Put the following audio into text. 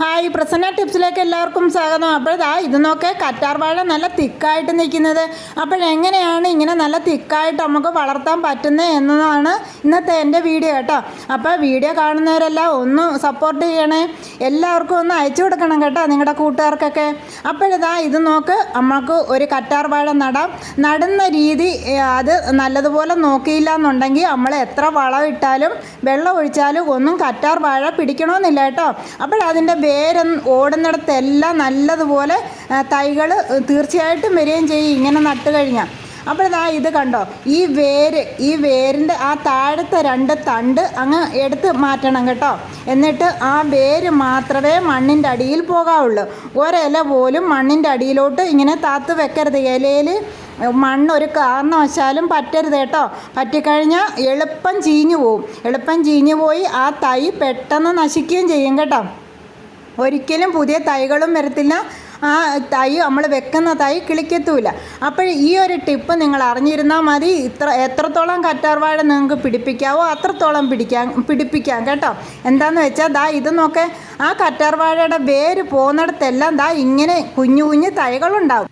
Hi Prasanna ടിപ്സിലേക്ക് എല്ലാവർക്കും സ്വാഗതം. അപ്പോഴതാ ഇത് നോക്കെ കറ്റാർവാഴ നല്ല തിക്കായിട്ട് നിൽക്കുന്നത്. അപ്പോഴെങ്ങനെയാണ് ഇങ്ങനെ നല്ല തിക്കായിട്ട് നമുക്ക് വളർത്താൻ പറ്റുന്നത് എന്നതാണ് ഇന്നത്തെ എന്റെ വീഡിയോ കേട്ടോ. അപ്പോൾ വീഡിയോ കാണുന്നവരെല്ലാം ഒന്ന് സപ്പോർട്ട് ചെയ്യണേ. എല്ലാവർക്കും ഒന്ന് അയച്ചു കൊടുക്കണം കേട്ടോ നിങ്ങളുടെ കൂട്ടുകാർക്കൊക്കെ. അപ്പോഴിതാ ഇത് നോക്ക് നമുക്ക് ഒരു കറ്റാർ വാഴ നടാം. നടുന്ന രീതി അത് നല്ലതുപോലെ നോക്കിയില്ല എന്നുണ്ടെങ്കിൽ നമ്മൾ എത്ര വളം ഇട്ടാലും വെള്ളം ഒഴിച്ചാലും ഒന്നും കറ്റാർ വാഴ പിടിക്കണമെന്നില്ല കേട്ടോ. അപ്പോഴതിന്റെ വേര് ഓടുന്നിടത്തെല്ലാം നല്ലതുപോലെ തൈകൾ തീർച്ചയായിട്ടും വരികയും ചെയ്യും ഇങ്ങനെ നട്ട് കഴിഞ്ഞാൽ അപ്പോഴതാ ഇത് കണ്ടോ? ഈ വേര് ഈ വേരിന്റെ ആ താഴത്തെ രണ്ട് തണ്ട് അങ്ങ് എടുത്ത് മാറ്റണം കേട്ടോ. എന്നിട്ട് ആ വേര് മാത്രമേ മണ്ണിന്റെ അടിയിൽ പോകാവുള്ളൂ. ഒരില പോലും മണ്ണിന്റെ അടിയിലോട്ട് ഇങ്ങനെ താത്ത് വെക്കരുത്. ഇലയിൽ മണ്ണൊരു കാരണവശാലും പറ്റരുത് കേട്ടോ. പറ്റിക്കഴിഞ്ഞാൽ എളുപ്പം ചീഞ്ഞു പോവും. എളുപ്പം ചീഞ്ഞു പോയി ആ തൈ പെട്ടെന്ന് നശിക്കുകയും ചെയ്യും കേട്ടോ. ഒരിക്കലും പുതിയ തൈകളും വരത്തില്ല. ആ തൈ നമ്മൾ വെക്കുന്ന തൈ കിളിക്കത്തുമില്ല അപ്പോൾ ഈ ഒരു ടിപ്പ് നിങ്ങൾ അറിഞ്ഞിരുന്നാൽ മതി. ഇത്ര എത്രത്തോളം കറ്റാർവാഴ നിങ്ങൾക്ക് പിടിപ്പിക്കാവോ അത്രത്തോളം പിടിക്കാൻ പിടിപ്പിക്കാം കേട്ടോ. എന്താണെന്ന് വെച്ചാൽ ദാ ഇത് നോക്കെ. ആ കറ്റാർവാഴയുടെ വേര് പോകുന്നിടത്തെല്ലാം ദാ ഇങ്ങനെ കുഞ്ഞു കുഞ്ഞു തൈകളുണ്ടാവും.